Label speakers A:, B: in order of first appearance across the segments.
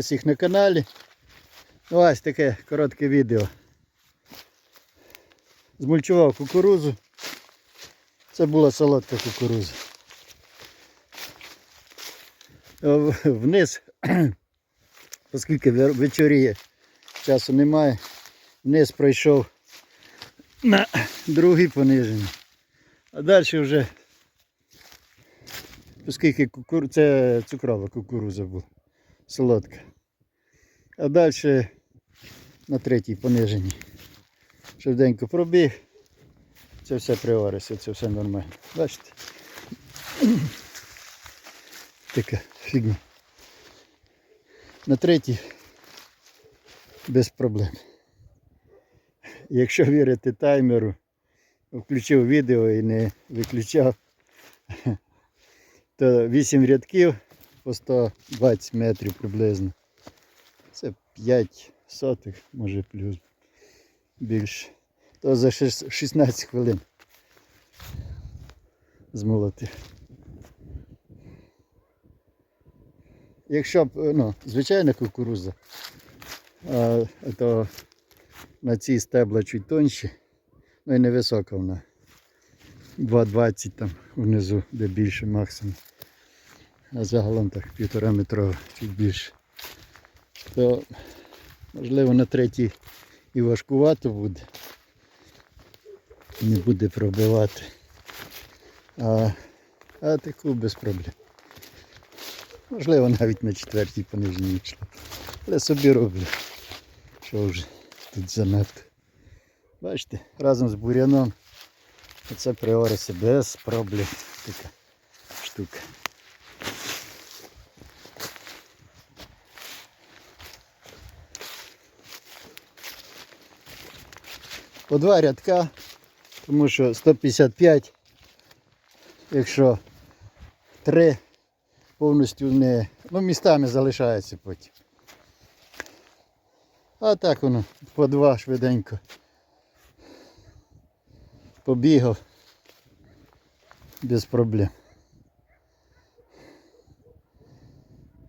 A: Вітаю всіх на каналі. Ось таке коротке відео. Змульчував кукурузу. Це була солодка кукуруза. Вниз, оскільки вечоріє, часу немає, вниз пройшов на другий пониження. А далі вже, оскільки кукур... це цукрова кукуруза була, солодка. А далі на третій пониженні. Швиденько пробіг. Це все привариться, це все нормально. Бачите? Така фігня. На третій без проблем. Якщо вірити таймеру, включив відео і не виключав, то 8 рядків по 120 метрів приблизно. Це 5 сотих, може плюс більше. То за 16 хвилин змолотив. Якщо б, ну, звичайна кукуруза, а, то на цій стебла чуть тонші, ну і невисока вона. 2,20 там внизу, де більше максимум. А загалом так півтора метрова, чуть більше. То можливо на третій і важкувато буде. Не буде пробивати. А, а таку без проблем. Можливо, навіть на четвертій понижній йшла. Але собі роблю. Що вже тут занадто. Бачите, разом з буряном оце приориси без проблем. Така штука. По два рядка, тому що 155, якщо три повністю не, ну містами залишається потім. А так воно по два швиденько. Побігав без проблем.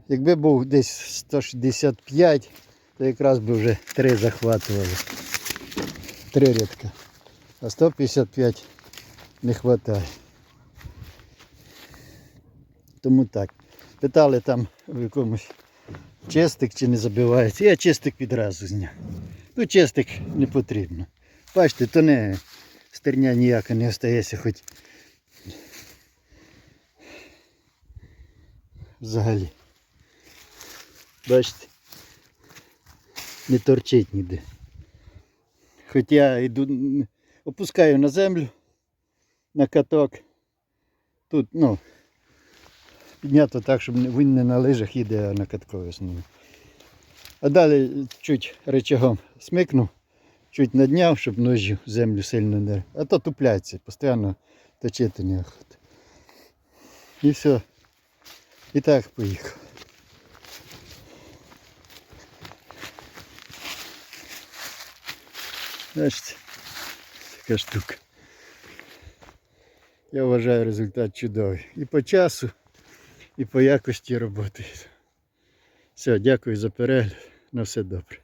A: Якби був десь 165, то якраз би вже три захватували. Три рядка. А 155 не вистачає. Тому так. Питали там в якомусь чистик чи не забивається. Я чистик відразу зняв. Ну чистик не потрібно. Бачите, то не стерня ніяка не остається хоч. Взагалі. Бачите? Не торчить ніде. Хоч я йду, опускаю на землю на каток. Тут, ну, піднято так, щоб він не на лижах їде, а на каткові основі. А далі чуть речагом смикнув, чуть надняв, щоб ножі в землю сильно не. А то тупляється, постійно точити неохота. І все. І так поїхав. Бачите, така штука. Я вважаю результат чудовий. І по часу, і по якості роботи. Все, дякую за перегляд. На все добре.